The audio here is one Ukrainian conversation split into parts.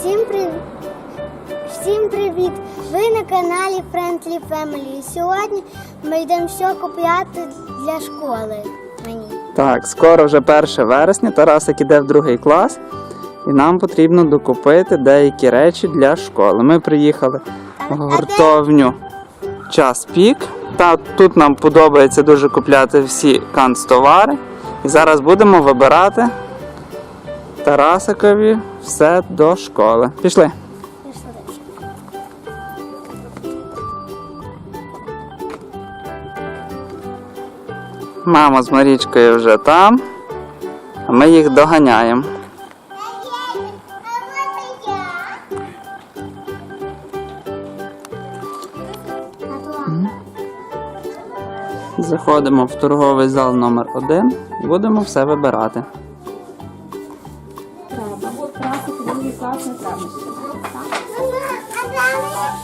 Всім привіт! Всім привіт! Ви на каналі Friendly Family. Сьогодні ми йдемо все купляти для школи. Мені. Так, скоро вже 1 вересня, Тарасик іде в другий клас, і нам потрібно докупити деякі речі для школи. Ми приїхали в гуртовню час пік. Та тут нам подобається дуже купляти всі канцтовари. І зараз будемо вибирати Тарасикові все до школи. Пішли. Мама з Марічкою вже там, а ми їх доганяємо. Заходимо в торговий зал номер 1 і будемо все вибирати. Трасик другий клас не треба ще.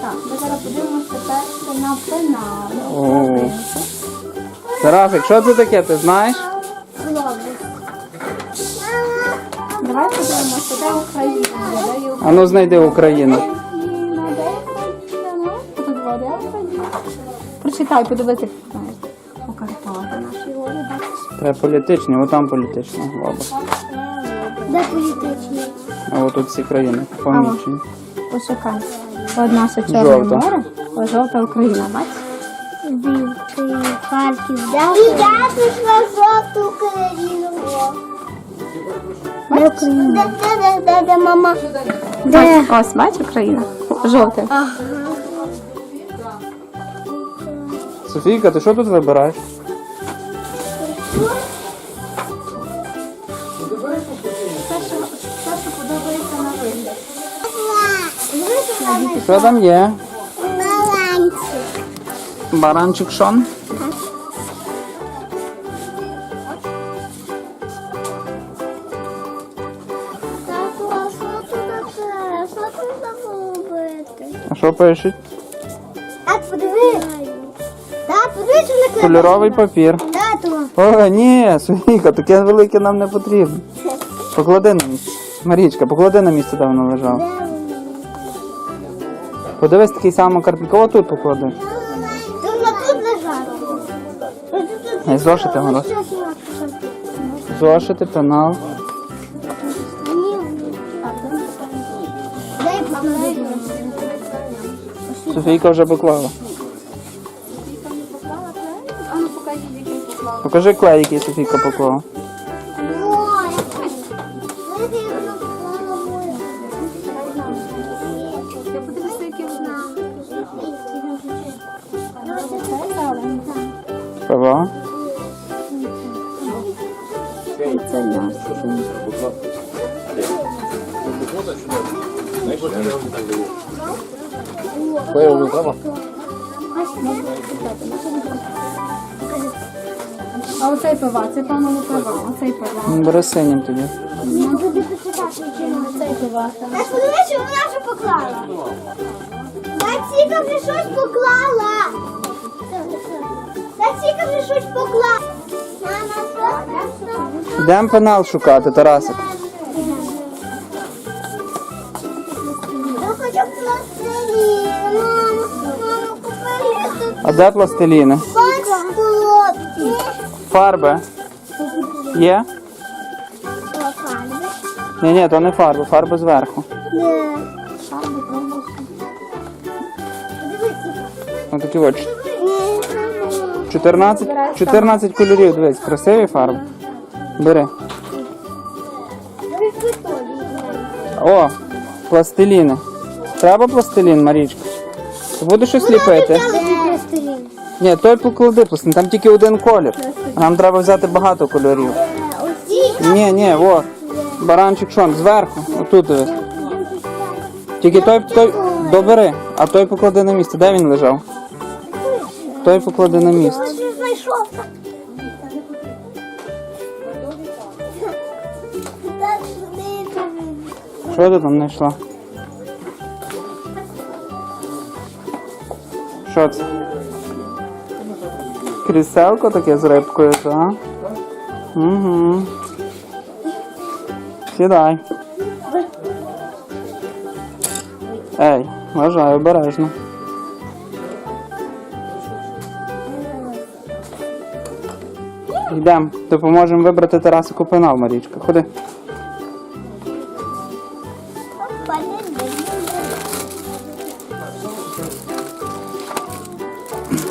Так, ми зараз подивимося перше на пенали. О. Тарасик, що це таке, ти знаєш? Давай подивимося, де Україна, А ну знайди Україну. Ну. Прочитай, бачиш? Треба політичні, отам політична глобус. Де політичні? А отут всі країни помічені. Почекай. От наше Чорне Жовта. море, а жовта Україна, бачиш? Білки, Харків, де І я пішла в жовту країну. Де Україна? Де, де, де, де, мама? Де? Ось, бачиш Україна? Жовте. Софійка, ти що тут вибираєш? Що там є? Баланчик. Баранчик Шон? А що? А пишуть? Так, подиви. Так, подивись, що наклеїли. Кольоровий папір. Тату. О, ні, Софійка, таке велике нам не потрібно. Поклади на місце. Марічка, поклади на місце, де воно лежало. Подивись такий самий картинка. О, тут поклади. Воно тут лежало. Ай, зошити, Мороз. Зошити, пенал. Софійка вже поклала. Ну. Покажи клей, який Софійка поклала. Права. Це ясно. А оцей пива, це по-моєму пива, оцей пива. Ну, Бери синім тоді. Оцей пива. Аж подивись, що вона вже поклала. Таціка вже щось поклала. Таціка вже щось поклала. Мама, що? Йдемо пенал шукати, Тарасик. Я хочу пластилін. Купи А де пластиліни? солодкі. Фарби. Є? Ні, ні, то не фарби, фарби зверху. Не. Отакі от. 14, 14 кольорів, дивись, красиві фарби. Бери. О, пластиліни. Треба пластилін, Марічка? Ти будеш щось ліпити? Ні, той поклади пластилін, там тільки один колір. Нам треба взяти багато кольорів. Ні, ні, о, баранчик шон, зверху, отут дивись. Тільки той, той добери, а той поклади на місце. Де він лежав? Той поклади на місце. Знайшов. Тобі. Що ти там знайшла? Що це? Кріселко таке з рибкою, так? Угу. Сідай. Ей, вважаю, обережно. Йдемо, допоможемо вибрати Тарасику пенал, Марічка. Ходи.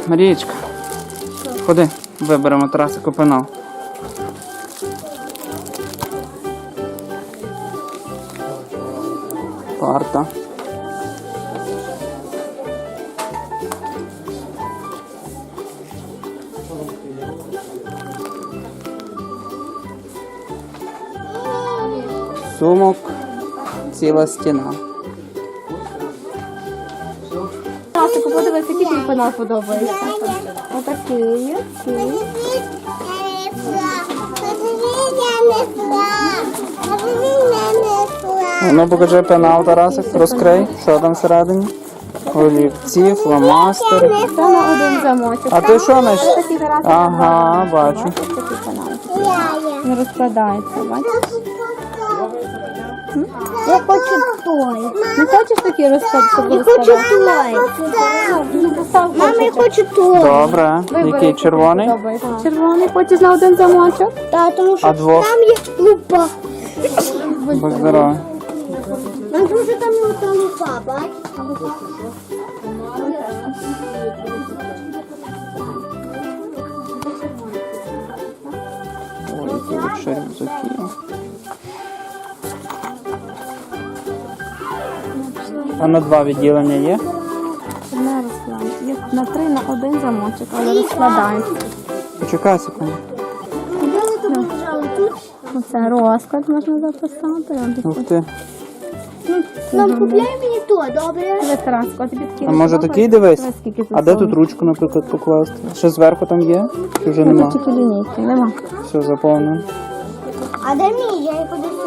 Марічка. Ходи, виберемо Тарасику пенал. Парта. Сумок, ціла стіна. Тарасику, подивись, який тобі пенал подобається. Отакий, такий. Ну покажи пенал, Тарасик, розкрий, що там всередині. Олівці, фломастери. Це на один замочок. А ти що Тарасик. Ага, бачу. Не розкладається, бачиш? Я хочу той. Не хочеш такий розклад, щоб Я хочу той. Ну, Мама, я хочу той. Добре. Який червоний? Червоний, хочеш на один замочок? Та, тому що А двох? там є лупа. Будь здоровий. Нам дуже там є ота лупа, бач? Ой, які лише рюкзаки. А на два відділення є? Не розкладається. Є на три на один замочок, але розкладається. Почекай секунду. Оце розклад можна записати. Ух ти. Нам купляй мені то, добре? А тобі такий А може такий дивись? А де тут ручку, наприклад, покласти? Ще зверху там є? Чи вже Ну, нема? тут тільки лінійки, нема. Все, заповнено. А де мій? Я її кудись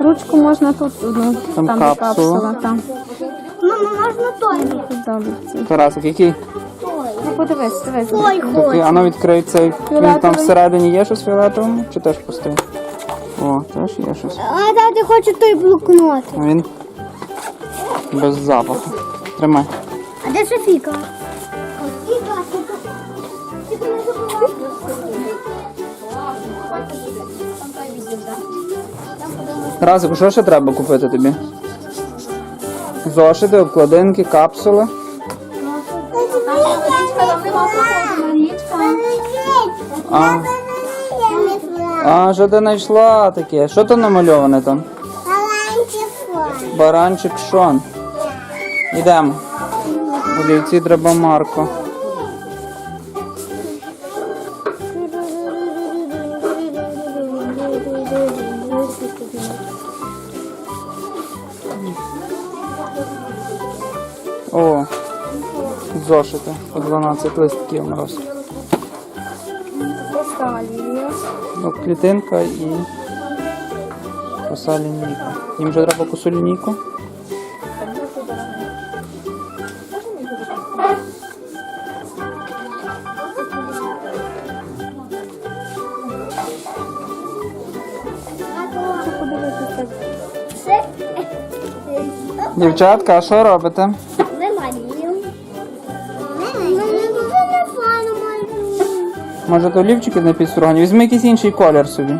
Ручку можна тут одну, Там там, капсула. капсула, там. Мама, можна той? Залюбці. Тарасик, який? Той. Ну подивись, дивись. Той Такий, а ну відкрий цей. Він там всередині є щось фіолетовому? Чи теж пустий? О, теж є щось. А тати хочу той блокнот. Він без запаху. Тримай. А де? Софіка, Разику, що ще треба купити тобі? Зошити, обкладинки, капсули. А, а що ти знайшла таке? Що там намальоване там? Баранчик Шон. Йдемо. Олівці треба Марко. О, зошити. По 12 листків мороз. Ну, клітинка і коса лінійка. Їм вже треба косу Дівчатка, а що робите? Може, то олівчики не підстругані? Візьми якийсь інший колір собі.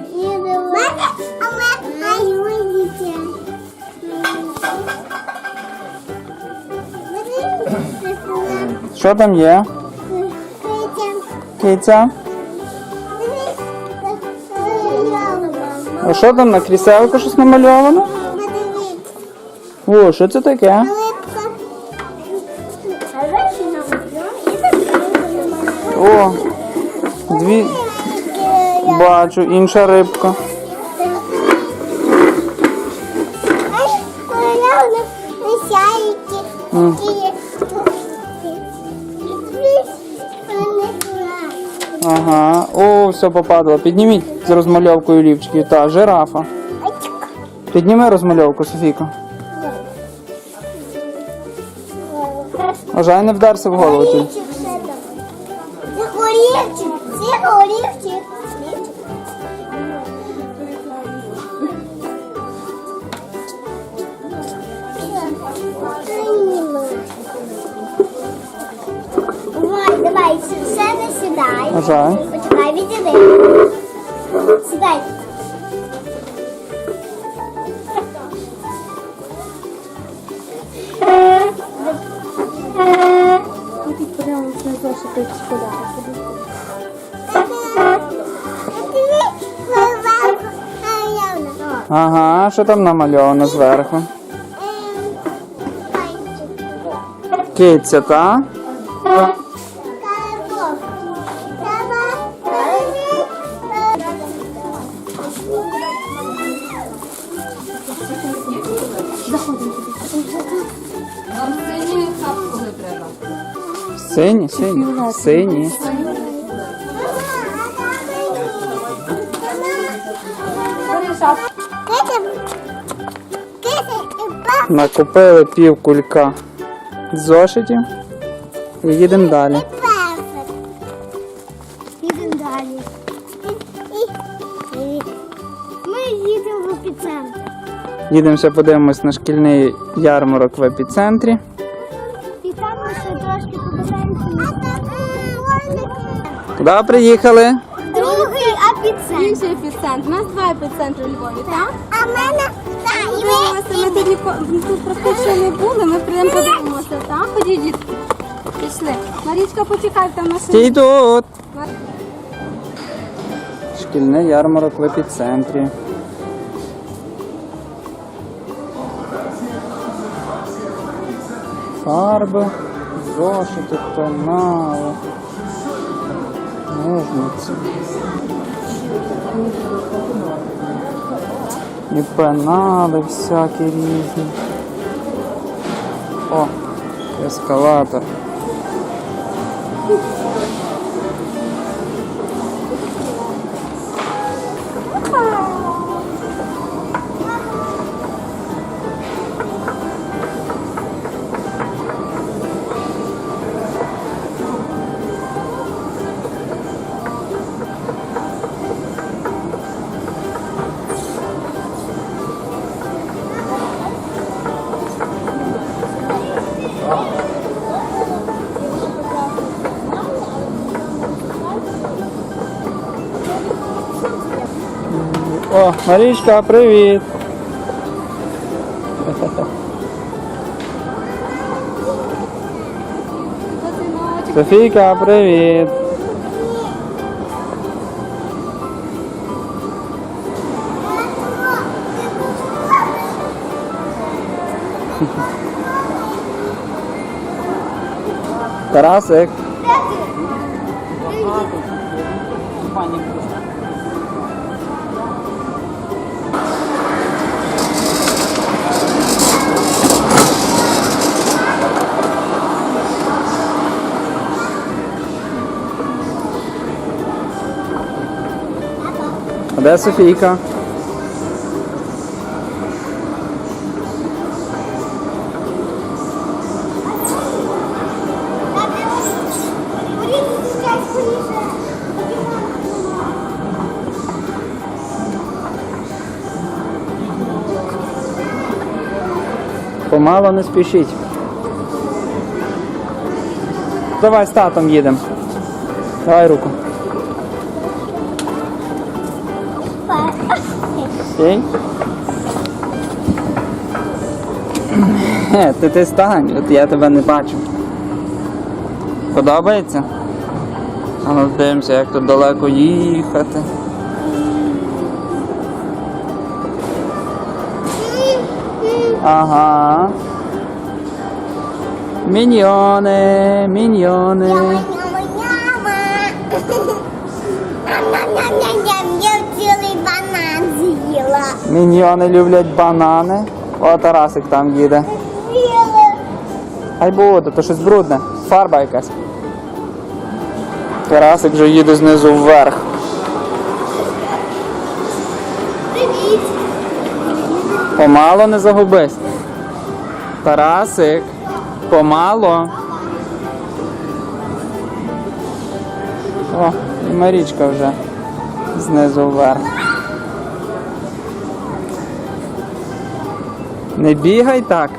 Що там є? Киця? А що там на кріселку щось намальовано? О, що це таке? О, дві бачу, інша рибка. М. Ага. О, все попадало. Підніміть з розмальовкою лівчиків. Та, жирафа. Підніми розмальовку, Софійка. Вважай, не вдарся в голову ти. Це Бажаю. Почекай, відійди. Сідай. Тут подивимося на зошити. Ага, що там намальовано зверху? Киця, та? Сині, сині. Сині. Накупили пів кулька зошитів і їдемо далі. Їдемо далі. Ми їдемо в епіцентр. Їдемо ще подивимось на шкільний ярмарок в епіцентрі. Куди приїхали? Другий епіцентр. Інший епіцентр. У нас два епіцентри у Львові, так? А в мене так, і Дивимося, ми тут, ми тут практично не були, ми прийдемо подивимося, так? Ходіть, дітки. Пішли. Марічка, почекай, там машина. Стій тут! Шкільний ярмарок в епіцентрі. Фарби, зошити, пенали, ножниці. І пенали всякі різні. О, ескалатор. О, Марічка, привіт! Софійка, привіт! Тарасик. А де Софійка? Помало не спішіть. Давай з татом їдемо. Давай руку. Е, Ти, ти стань, от я тебе не бачу. Подобається? А ну дивимося, як тут далеко їхати. Ага. Міньйони, міньйони. Міньйони люблять банани. О, Тарасик там їде. Хай буде, то щось брудне. Фарба якась. Тарасик вже їде знизу вверх. Привіт. Помало не загубись. Тарасик, помало. О, і Марічка вже знизу вверх. Не бігай так.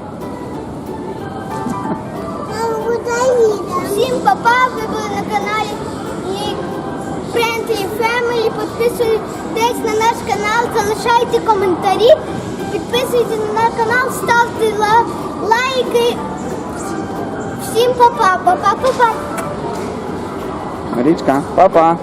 Всім папа, ви були на каналі і Friendly Family. Підписуйтесь на наш канал, залишайте коментарі, підписуйтесь на наш канал, ставте лайки. Всім па-па, па-па, па-па. Марічка, па-па.